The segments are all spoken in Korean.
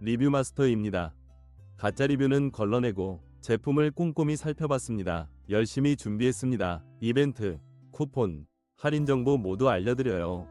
리뷰 마스터입니다. 가짜 리뷰는 걸러내고 제품을 꼼꼼히 살펴봤습니다. 열심히 준비했습니다. 이벤트, 쿠폰, 할인 정보 모두 알려드려요.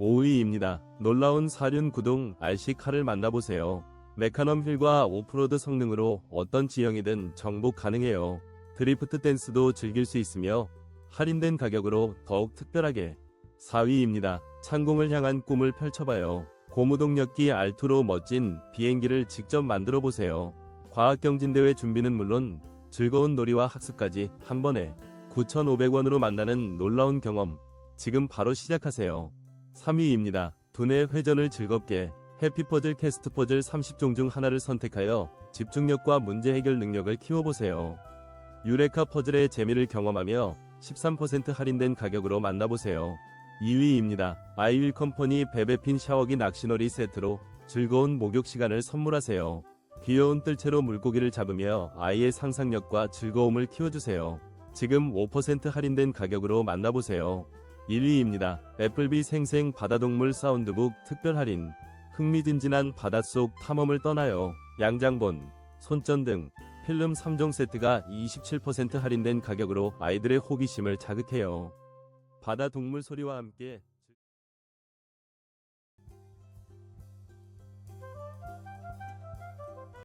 5위입니다. 놀라운 사륜 구동 RC 카를 만나보세요. 메카넘 휠과 오프로드 성능으로 어떤 지형이든 정복 가능해요. 드리프트 댄스도 즐길 수 있으며 할인된 가격으로 더욱 특별하게 4위입니다. 창공을 향한 꿈을 펼쳐봐요. 고무동력기 알투로 멋진 비행기를 직접 만들어 보세요. 과학경진대회 준비는 물론 즐거운 놀이와 학습까지 한 번에 9,500원으로 만나는 놀라운 경험. 지금 바로 시작하세요. 3위입니다. 두뇌 회전을 즐겁게 해피퍼즐 캐스트 퍼즐 30종 중 하나를 선택하여 집중력과 문제 해결 능력을 키워보세요. 유레카 퍼즐의 재미를 경험하며 13% 할인된 가격으로 만나보세요. 2위입니다. 아이윌 컴퍼니 베베핀 샤워기 낚시놀이 세트로 즐거운 목욕 시간을 선물하세요. 귀여운 뜰채로 물고기를 잡으며 아이의 상상력과 즐거움을 키워주세요. 지금 5% 할인된 가격으로 만나보세요. 1위입니다. 애플비 생생 바다동물 사운드북 특별 할인. 흥미진진한 바닷속 탐험을 떠나요. 양장본, 손전 등 필름 3종 세트가 27% 할인된 가격으로 아이들의 호기심을 자극해요. 바다 동물 소리와 함께